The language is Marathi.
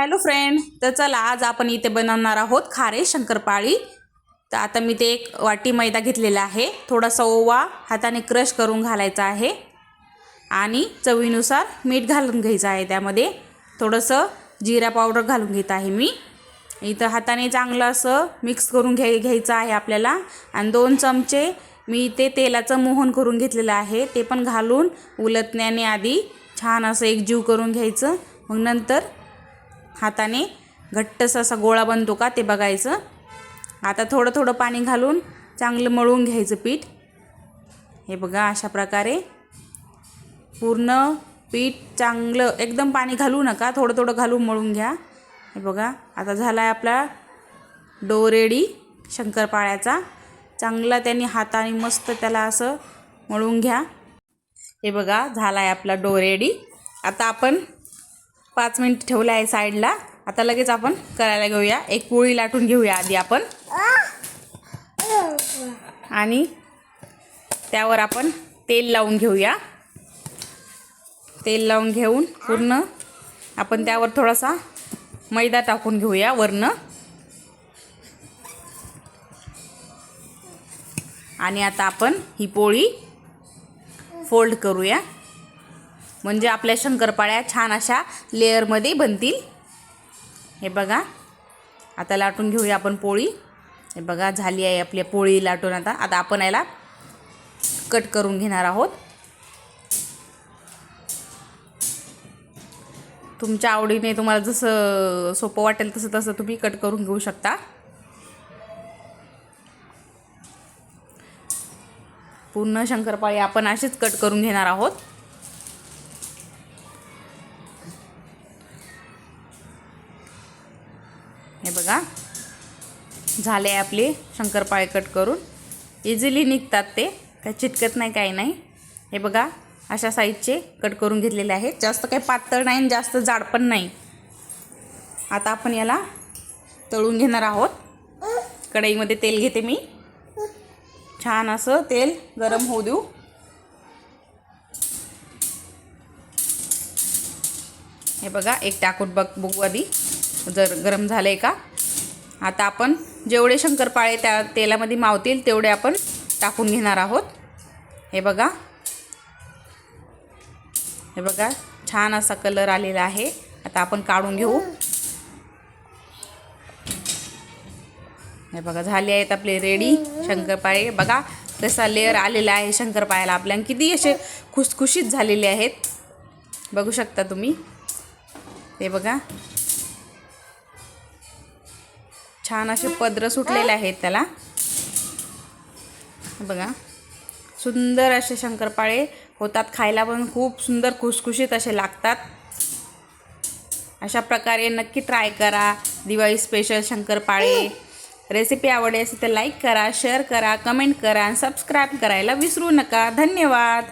हॅलो फ्रेंड तर चला आज आपण इथे बनवणार आहोत खारे शंकरपाळी. तर आता मी ते एक वाटी मैदा घेतलेला आहे. थोडासा ओवा हाताने क्रश करून घालायचा आहे. आणि चवीनुसार मीठ घालून घ्यायचं आहे त्यामध्ये. थोडंसं जिरा पावडर घालून घेत आहे मी. इथं हाताने चांगलं असं मिक्स करून घ्याय घ्यायचं आहे आपल्याला. आणि दोन चमचे मी इथे तेलाचं मोहन करून घेतलेलं आहे. ते पण घालून उलटण्याने आधी छान असं एकजीव करून घ्यायचं. मग नंतर हाताने घट्टसा असा गोळा बनतो का ते बघायचं. आता थोडं थोडं पाणी घालून चांगलं मळून घ्यायचं पीठ. हे बघा अशा प्रकारे. पूर्ण पीठ चांगलं एकदम पाणी घालू नका थोडं थोडं घालून मळून घ्या. हे बघा आता झाला आहे आपला डो रेडी शंकरपाळ्याचा. चांगला त्यांनी हाताने मस्त त्याला असं मळून घ्या. हे बघा झाला आहे आपला डो रेडी. आता आपण पाच मिनिट ठेवलं आहे साईडला. आता लगेच आपण करायला घेऊया. एक पोळी लाटून घेऊया आधी आपण. आणि त्यावर आपण तेल लावून घेऊया. तेल लावून घेऊन पूर्ण आपण त्यावर थोडासा मैदा टाकून घेऊया वरनं. आणि आता आपण ही पोळी फोल्ड करूया. म्हणजे आपल्या शंकरपाळ्या छान अशा लेअरमध्ये बनतील. हे बघा. आता लाटून घेऊया आपण पोळी. हे बघा झाली आहे आपली पोळी लाटून आता. आता आपण याला कट करून घेणार आहोत. तुमच्या आवडीने तुम्हाला जसं सोपं वाटेल तसं तसं तुम्ही कट करून घेऊ शकता. पूर्ण शंकरपाळी आपण अशीच कट करून घेणार आहोत. हे बघा. झाले आपले शंकरपाळे कट करून. इझिली निघतात ते. काय चिटकत नाही काही नाही. हे बघा अशा साईजचे कट करून घेतलेले आहेत. जास्त काही पातळ नाही आणि जास्त जाड पण नाही. आता आपण याला तळून घेणार आहोत. कढईमध्ये तेल घेते मी. छान असं तेल गरम होऊ देऊ. हे बघा एक टाकून बघ बघू आधी. जर गरम झालं आहे का? आता आपण जेवढे शंकरपाळे त्या तेलामध्ये मावतील तेवढे आपण टाकून घेणार आहोत. हे बघा. हे बघा छान असा कलर आलेला आहे. आता आपण काढून घेऊ. हे बघा झाले आहेत आपले रेडी शंकरपाळे. बघा तसा लेअर आलेला आहे शंकरपाळ्याला आपल्या. आणि किती असे खुसखुशीत झालेले आहेत. बघू शकता तुम्ही. हे बघा. छान असे पदरं सुटलेले आहेत त्याला. बघा. सुंदर असे शंकरपाळे होतात. खायला पण खूप सुंदर खुसखुशीत असे लागतात. अशा प्रकारे नक्की ट्राय करा. दिवाळी स्पेशल शंकरपाळे. रेसिपी आवडली असेल तर लाईक करा शेअर करा कमेंट करा आणि सबस्क्राईब करायला विसरू नका. धन्यवाद.